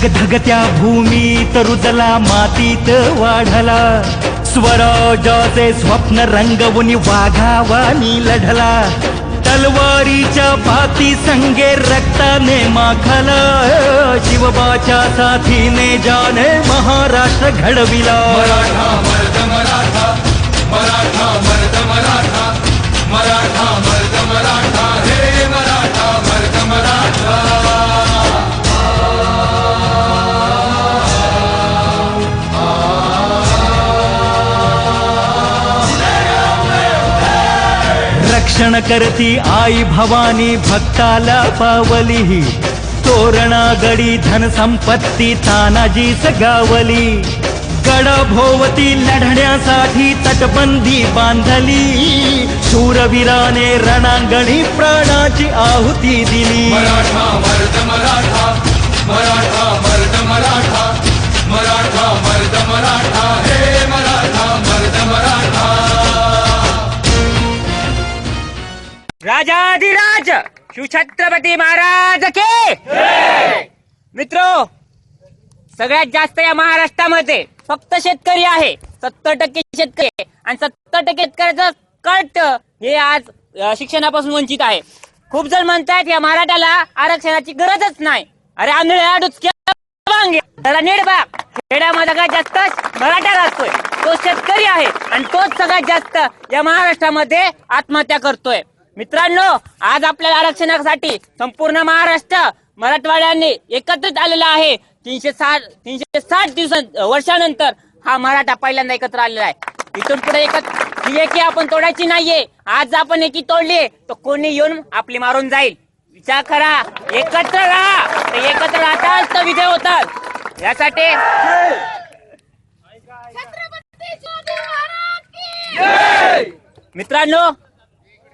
धगधगत्या भूमीत रुजला मातीत वाढला. स्वराजाचे स्वप्न रंगवून वाघावानी लढला. तलवारीच्या पाती संगे रक्ताने माखला. शिवबाच्या साथीने जाने महाराष्ट्र घडविला. रक्षण करती आई भवानी भक्ताला पावली तोरणागडी धनसंपत्ती धन संपत्ती गडभोवती भोवती लढण्यासाठी तटबंदी बांधली शूरवीराने रणांगणी प्राणाची आहुती दिली मराठा मर्द मराठा राजाधिराज शिवछत्रपती महाराज के! मित्र सगळ्यात जास्त या महाराष्ट्रामध्ये फक्त शेतकरी आहे सत्तर टक्के शेतकरी आणि सत्तर टक्के शेतकऱ्याचं कट हे आज शिक्षणापासून वंचित आहे. खूप जण म्हणतात या मराठ्याला आरक्षणाची गरजच नाही. अरे आंधळ्या डुचक्या त्याला नीट बा खेड्यामध्ये सगळ्यात जास्त मराठा असतोय तो शेतकरी आहे आणि तोच सगळ्यात जास्त या महाराष्ट्रामध्ये आत्महत्या करतोय. मित्रांनो आज आपल्याला आरक्षणासाठी संपूर्ण महाराष्ट्र मराठवाड्याने एकत्रित आलेला आहे. तीनशे साठ तीनशे साठ दिवस वर्षानंतर हा मराठा पहिल्यांदा एकत्र आलेला आहे. इथून पुढे एकत्र एकी आपण तोडायची नाहीये. आज आपण एकी तोडली तर कोणी येऊन आपली मारून जाईल. विचार करा एकत्र राहा. ते एकत्र राहताच तर विजय होतात. यासाठी मित्रांनो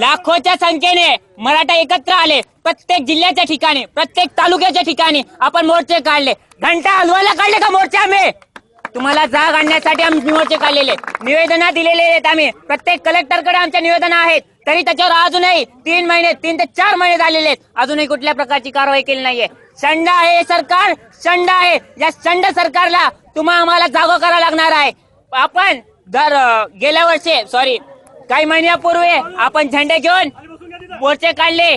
लाखोच्या संख्येने मराठा एकत्र आले. प्रत्येक जिल्ह्याच्या ठिकाणी प्रत्येक तालुक्याच्या ठिकाणी आपण मोर्चे काढले. घंटा हलवायला काढले का मोर्चे आम्ही? तुम्हाला जाग आणण्यासाठी आम्ही मोर्चे काढलेले. निवेदन दिलेले आहेत आम्ही. प्रत्येक कलेक्टरकडे आमच्या निवेदन आहेत. तरी त्याच्यावर अजूनही तीन महिने तीन ते चार महिने झालेले आहेत. अजूनही कुठल्या प्रकारची कारवाई केली नाहीये. शंड आहे हे सरकार शंड आहे. या शंड सरकारला तुम्हा आम्हाला जागो करावं लागणार आहे. आपण दर गेल्या वर्षी सॉरी काही महिन्यापूर्वी आपण झेंडे घेऊन मोर्चे काढले.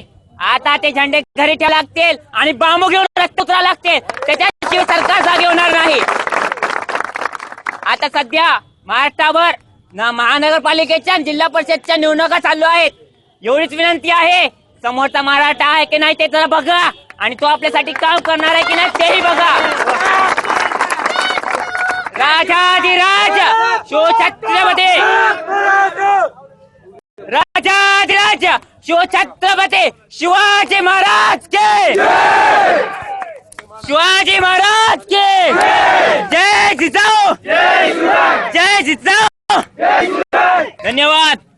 आता ते झेंडे घरी ठेवा लागतील आणि बांबू घेऊन रस्ते उतरा लागतील. त्याच्याशिवाय सरकार जागे होणार नाही. आता सध्या महाराष्ट्रावर ना महानगरपालिकेच्या जिल्हा परिषदच्या निवडणुका चालू आहेत. एवढीच विनंती आहे समोरचा मराठा आहे की नाही ते जरा बघा आणि तो आपल्यासाठी काम करणार आहे की नाही तेही बघा. राजाधिराज! शिवछत्रपती राजाधिराज! शिवछत्रपती शिवाजी महाराज के! शिवाजी महाराज के! जय जिजाऊ! जय जिजाऊ! धन्यवाद!